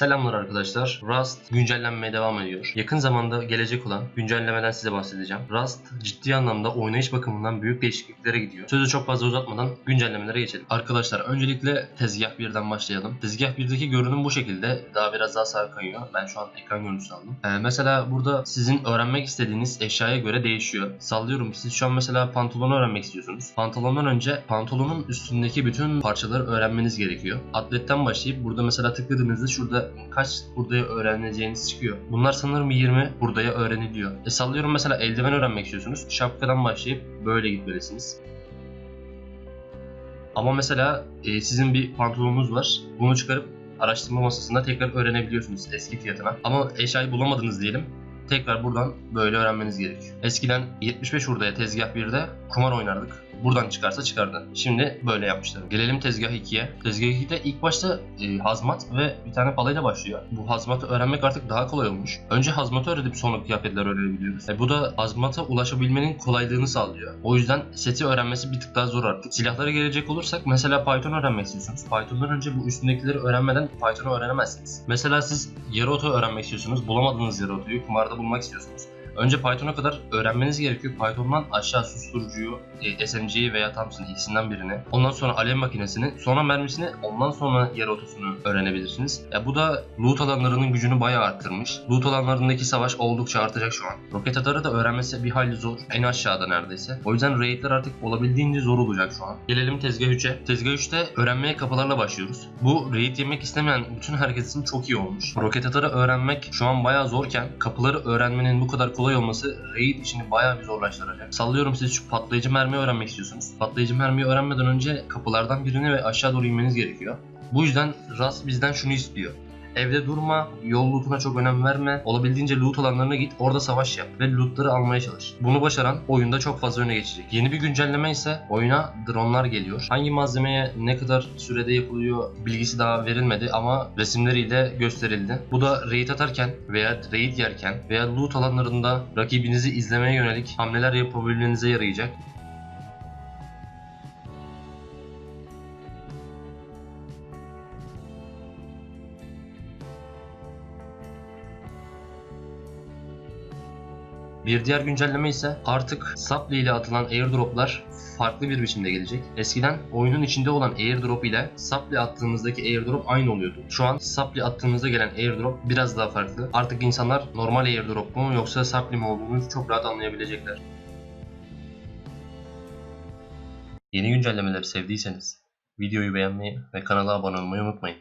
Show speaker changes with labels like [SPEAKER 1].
[SPEAKER 1] Selamlar arkadaşlar. Rust güncellenmeye devam ediyor. Yakın zamanda gelecek olan güncellemeden size bahsedeceğim. Rust ciddi anlamda oynayış bakımından büyük değişikliklere gidiyor. Sözü çok fazla uzatmadan güncellemelere geçelim. Arkadaşlar öncelikle tezgah 1'den başlayalım. Tezgah 1'deki görünüm bu şekilde. Daha biraz daha sağa kayıyor. Ben şu an ekran görüntüsü aldım. Ee, mesela burada sizin öğrenmek istediğiniz eşyaya göre değişiyor. Sallıyorum siz şu an mesela pantolonu öğrenmek istiyorsunuz. Pantolondan önce pantolonun üstündeki bütün parçaları öğrenmeniz gerekiyor. Atletten başlayıp burada mesela tıkladığınızda şurada kaç hurdaya öğreneceğiniz çıkıyor. Bunlar sanırım 20 hurdaya öğreniliyor. E sallıyorum mesela eldiven öğrenmek istiyorsunuz. Şapkadan başlayıp böyle gitmelisiniz. Ama mesela e, sizin bir pantolonunuz var. Bunu çıkarıp araştırma masasında tekrar öğrenebiliyorsunuz eski fiyatına. Ama eşyayı bulamadınız diyelim. Tekrar buradan böyle öğrenmeniz gerekiyor. Eskiden 75 hurdaya tezgah 1'de kumar oynardık. Buradan çıkarsa çıkardı. Şimdi böyle yapmışlar. Gelelim tezgah 2'ye. Tezgah 2'de ilk başta e, hazmat ve bir tane palayla başlıyor. Bu hazmatı öğrenmek artık daha kolay olmuş. Önce hazmatı öğrenip sonra kıyafetler öğrenebiliyoruz. E, bu da hazmata ulaşabilmenin kolaylığını sağlıyor. O yüzden seti öğrenmesi bir tık daha zor artık. Silahlara gelecek olursak mesela Python öğrenmek istiyorsunuz. Python'dan önce bu üstündekileri öğrenmeden Python'u öğrenemezsiniz. Mesela siz yarı öğrenmek istiyorsunuz. Bulamadığınız yarı kumarda bulmak istiyorsunuz. Önce Python'a kadar öğrenmeniz gerekiyor. Python'dan aşağı susturucuyu, e, SMG'yi veya Thompson ikisinden birini. Ondan sonra alev makinesini, sonra mermisini, ondan sonra yer otosunu öğrenebilirsiniz. Ya bu da loot alanlarının gücünü bayağı arttırmış. Loot alanlarındaki savaş oldukça artacak şu an. Roket atarı da öğrenmesi bir hayli zor. En aşağıda neredeyse. O yüzden raidler artık olabildiğince zor olacak şu an. Gelelim tezgah 3'e. Tezgah 3'te öğrenmeye kapılarla başlıyoruz. Bu raid yemek istemeyen bütün herkes için çok iyi olmuş. Roket atarı öğrenmek şu an bayağı zorken kapıları öğrenmenin bu kadar kolay olması raid işini bayağı bir zorlaştıracak. Sallıyorum siz şu patlayıcı mermi öğrenmek istiyorsunuz. Patlayıcı mermiyi öğrenmeden önce kapılardan birini ve aşağı doğru inmeniz gerekiyor. Bu yüzden Rust bizden şunu istiyor. Evde durma, yol lootuna çok önem verme. Olabildiğince loot alanlarına git, orada savaş yap ve lootları almaya çalış. Bunu başaran oyunda çok fazla öne geçecek. Yeni bir güncelleme ise oyuna dronlar geliyor. Hangi malzemeye ne kadar sürede yapılıyor bilgisi daha verilmedi ama resimleriyle gösterildi. Bu da raid atarken veya raid yerken veya loot alanlarında rakibinizi izlemeye yönelik hamleler yapabilmenize yarayacak. Bir diğer güncelleme ise artık Supply ile atılan airdroplar farklı bir biçimde gelecek. Eskiden oyunun içinde olan airdrop ile Supply attığımızdaki airdrop aynı oluyordu. Şu an Supply attığımızda gelen airdrop biraz daha farklı. Artık insanlar normal airdrop mu yoksa Supply mi olduğunu çok rahat anlayabilecekler. Yeni güncellemeleri sevdiyseniz videoyu beğenmeyi ve kanala abone olmayı unutmayın.